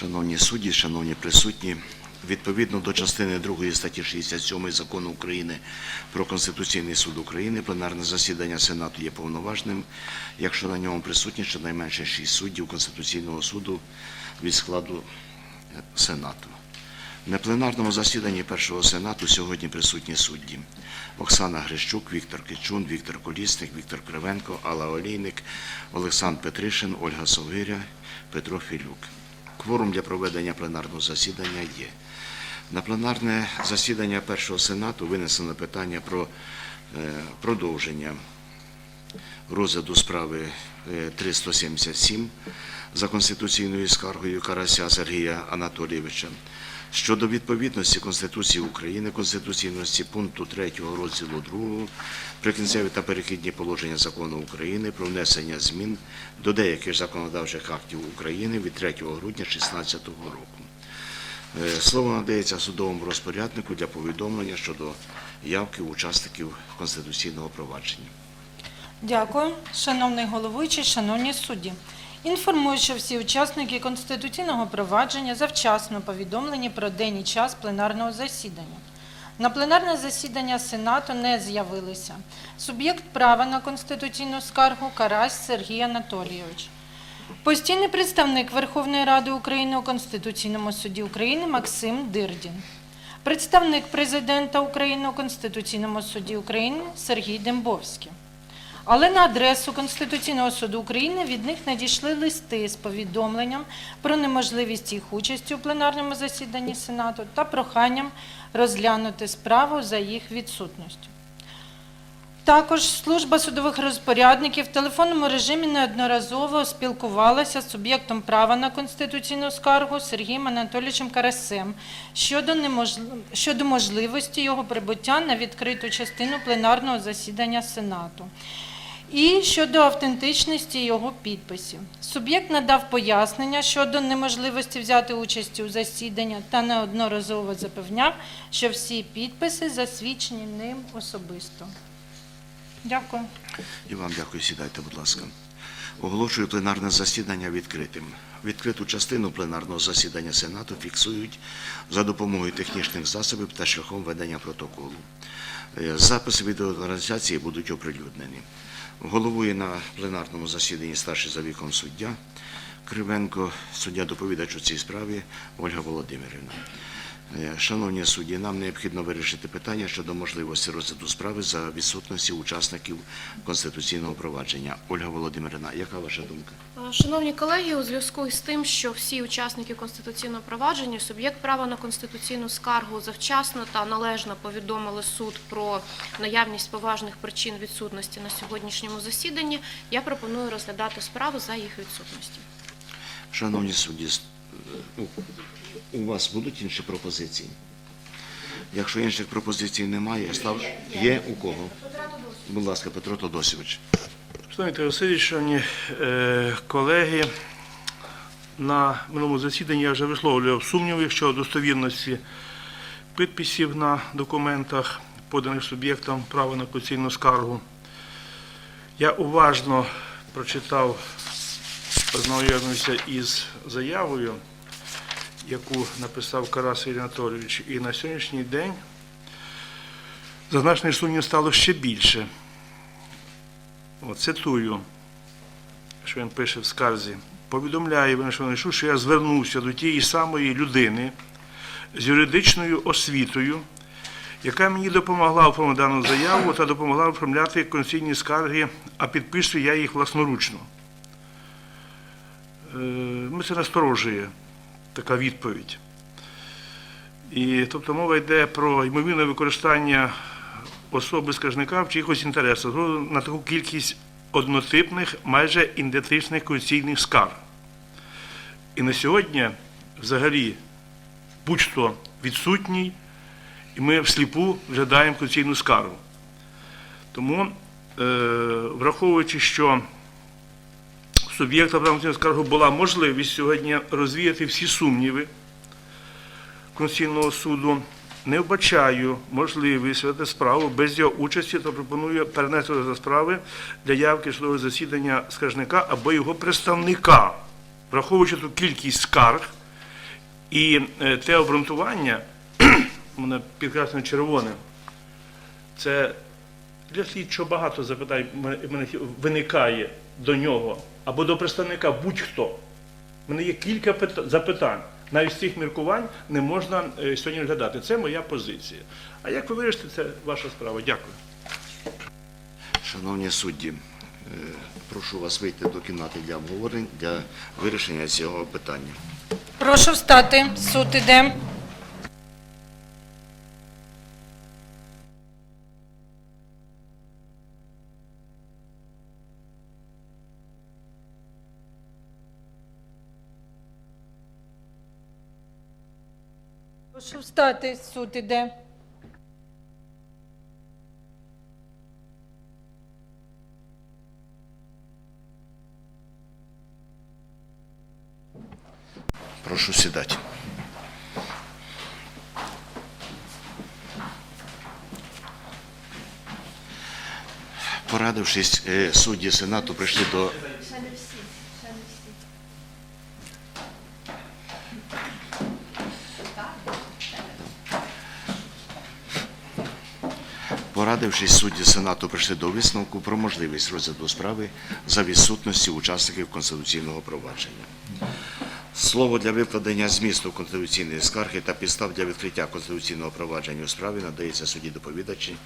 Шановні судді, шановні присутні, відповідно до частини 2 статті 67 Закону України про Конституційний суд України, пленарне засідання Сенату є повноважним, якщо на ньому присутні щонайменше 6 суддів Конституційного суду від складу е, Сенату. На пленарному засіданні першого сенату сьогодні присутні судді Оксана Грищук, Віктор Кичун, Віктор Колісник, Віктор Кривенко, Алла Олійник, Олександр Петришин, Ольга Совгиря, Петро Філюк. Кворум для проведення пленарного засідання є. На пленарне засідання першого сенату винесено питання про е, продовження розгляду справи е, 377 за конституційною скаргою Карася Сергія Анатолійовича щодо відповідності Конституції України, конституційності пункту 3 розділу 2 прикінцеві та перехідні положення закону України про внесення змін до деяких законодавчих актів України від 3 грудня 2016 року. Е, Слово надається судовому розпоряднику для повідомлення щодо явки учасників конституційного провадження. Дякую, шановний головуючий, шановні судді. Інформую, що всі учасники конституційного провадження завчасно повідомлені про день і час пленарного засідання. На пленарне засідання Сенату не з'явилися суб'єкт права на конституційну скаргу Карась Сергій Анатолійович. Постійний представник Верховної Ради України у Конституційному суді України Максим Дирдін. Представник президента України у Конституційному суді України Сергій Дембовський. Але на адресу Конституційного суду України від них надійшли листи з повідомленням про неможливість їх участі у пленарному засіданні Сенату та проханням розглянути справу за їх відсутністю. Також служба судових розпорядників в телефонному режимі неодноразово спілкувалася з суб'єктом права на конституційну скаргу Сергієм Анатолійовичем Карасем щодо, неможли... щодо можливості його прибуття на відкриту частину пленарного засідання Сенату і щодо автентичності його підписів. Суб'єкт надав пояснення щодо неможливості взяти участь у засіданні та неодноразово запевняв, що всі підписи засвідчені ним особисто. Дякую. І вам дякую, сідайте, будь ласка. Оголошую пленарне засідання відкритим. Відкриту частину пленарного засідання Сенату фіксують за допомогою технічних засобів та шляхом ведення протоколу. Е, Записи відеотрансляції будуть оприлюднені. Головує на пленарному засіданні старший за віком суддя Кривенко, суддя доповідач у цій справі Ольга Володимирівна. Е, Шановні судді, нам необхідно вирішити питання щодо можливості розгляду справи за відсутності учасників конституційного провадження. Ольга Володимирівна, яка ваша думка? Шановні колеги, у зв'язку із тим, що всі учасники конституційного провадження, суб'єкт права на конституційну скаргу завчасно та належно повідомили суд про наявність поважних причин відсутності на сьогоднішньому засіданні, я пропоную розглядати справу за їх відсутності. Шановні судді, у- вас будуть інші пропозиції? Якщо інших пропозицій немає, став є у кого? Будь ласка, Петро Тодосівич. Тарас Васильович, шановні е, колеги, на минулому засіданні я вже висловлював сумніви щодо достовірності підписів на документах, поданих суб'єктом права на конституційну скаргу. Я уважно прочитав, ознайомився із заявою, яку написав Карас Ігор Анатолійович, і на сьогоднішній день зазначених сумнів стало ще більше. От, цитую, що він пише в скарзі. Повідомляю, Венешовний суд, що я звернувся до тієї самої людини з юридичною освітою, яка мені допомогла оформити дану заяву та допомогла оформляти конституційні скарги, а підписую я їх власноручно. Е, Ми це насторожує. Така відповідь. І тобто мова йде про ймовірне використання особи скаржника в чиїхось інтересах з на таку кількість однотипних, майже ідентичних конституційних скарг. І на сьогодні взагалі будь-хто відсутній, і ми всліпу вжидаємо конституційну скаргу. Тому, е, враховуючи, що суб'єкта правомотивної скарги була можливість сьогодні розвіяти всі сумніви Конституційного суду, не вбачаю можливість вести справу без його участі та пропоную перенести розгляд справи для явки судового засідання скаржника або його представника, враховуючи ту кількість скарг і е, те обґрунтування, мене підкреслено червоним, це для слідчого багато запитань виникає до нього або до представника будь-хто. У мене є кілька запитань. Навіть з цих міркувань не можна е, сьогодні розглядати. Це моя позиція. А як ви вирішите, це ваша справа. Дякую. Шановні судді, е, прошу вас вийти до кімнати для обговорень для вирішення цього питання. Прошу встати. Суд іде. Прошу встати. Суд іде. Прошу сідати. Порадившись, е, судді Сенату прийшли до Порадившись, судді Сенату прийшли до висновку про можливість розгляду справи за відсутності учасників конституційного провадження. Слово для викладення змісту конституційної скарги та підстав для відкриття конституційного провадження у справі надається судді доповідачі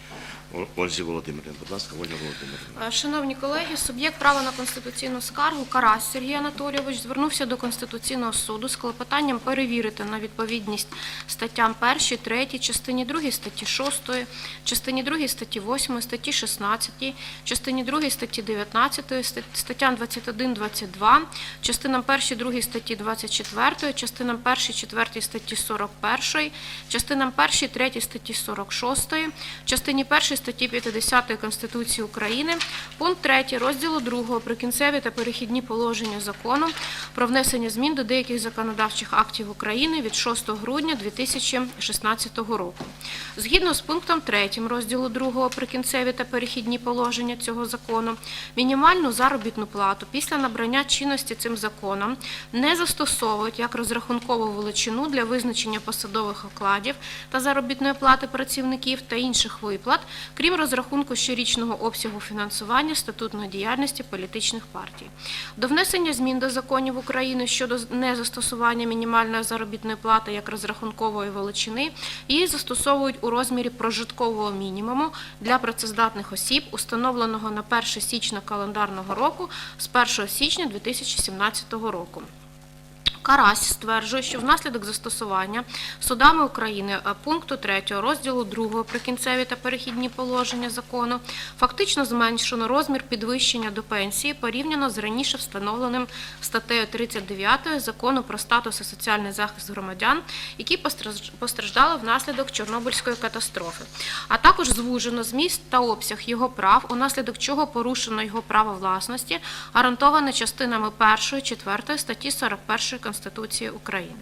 Ользі Володимирівні. Будь ласка, Ольга Володимирівна. Е, Шановні колеги, суб'єкт права на конституційну скаргу Карась Сергій Анатолійович звернувся до Конституційного суду з клопотанням перевірити на відповідність статтям 1, 3, частині 2 статті 6, частині 2 статті 8, статті 16, частині 2 статті 19, стат- статтям 21, 22, частинам 1, 2 статті 24, частинам 1, 4 статті 41, частинам 1, 3 статті 46, частині 1 статті 50 Конституції України, пункт 3 розділу 2 прикінцеві та перехідні положення закону про внесення змін до деяких законодавчих актів України від 6 грудня 2016 року. Згідно з пунктом 3 розділу 2 прикінцеві та перехідні положення цього закону, мінімальну заробітну плату після набрання чинності цим законом не застосовують як розрахункову величину для визначення посадових окладів та заробітної плати працівників та інших виплат, крім розрахунку щорічного обсягу фінансування статутної діяльності політичних партій. До внесення змін до законів України щодо незастосування мінімальної заробітної плати як розрахункової величини, її застосовують у розмірі прожиткового мінімуму для працездатних осіб, установленого на 1 січня календарного року з 1 січня 2017 року. Карась стверджує, що внаслідок застосування судами України е, пункту 3 розділу 2 прикінцеві та перехідні положення закону фактично зменшено розмір підвищення до пенсії порівняно з раніше встановленим статтею 39 закону про статус і соціальний захист громадян, які постраж- постраждали внаслідок Чорнобильської катастрофи, а також звужено зміст та обсяг його прав, унаслідок чого порушено його право власності, гарантоване частинами 1, 4 статті 41 Конституції України.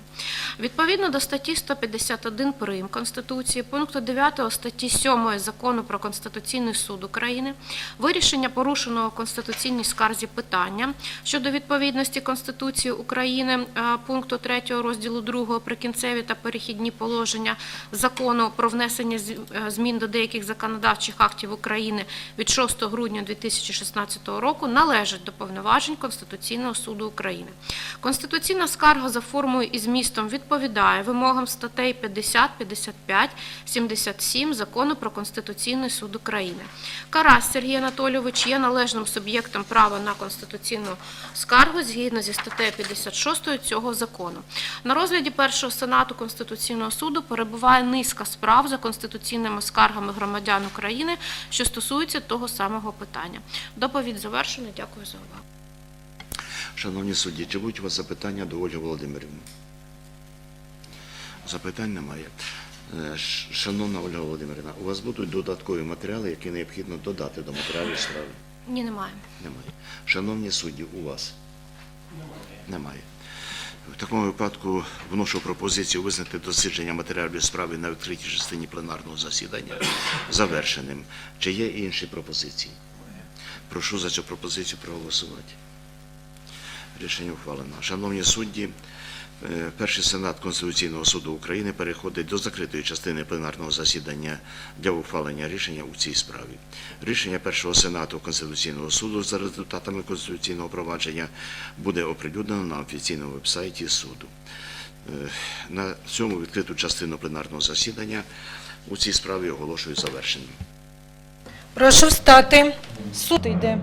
Відповідно до статті 151 прим. Конституції, пункту 9 статті 7 Закону про Конституційний суд України, вирішення порушеного в конституційній скарзі питання щодо відповідності Конституції України е, пункту 3 розділу 2 прикінцеві та перехідні положення Закону про внесення е, змін до деяких законодавчих актів України від 6 грудня 2016 року належить до повноважень Конституційного суду України. Конституційна скарга скарга за формою і змістом відповідає вимогам статей 50, 55, 77 Закону про Конституційний суд України. Карась Сергій Анатолійович є належним суб'єктом права на конституційну скаргу згідно зі статтею 56 цього закону. На розгляді першого сенату Конституційного суду перебуває низка справ за конституційними скаргами громадян України, що стосуються того самого питання. Доповідь завершена. Дякую за увагу. Шановні судді, чи будуть у вас запитання до Ольги Володимирівни? Запитань немає. Е, Шановна Ольга Володимирівна, у вас будуть додаткові матеріали, які необхідно додати до матеріалів справи? Ні, немає. Немає. Шановні судді, у вас? Немає. В такому випадку вношу пропозицію визнати дослідження матеріалів справи на відкритій частині пленарного засідання завершеним. Чи є інші пропозиції? Прошу за цю пропозицію проголосувати. Рішення ухвалено. Шановні судді, е, перший сенат Конституційного суду України переходить до закритої частини пленарного засідання для ухвалення рішення у цій справі. Рішення першого сенату Конституційного суду за результатами конституційного провадження буде оприлюднено на офіційному вебсайті суду. Е, На цьому відкриту частину пленарного засідання у цій справі оголошую завершеним. Прошу встати. Суд йде.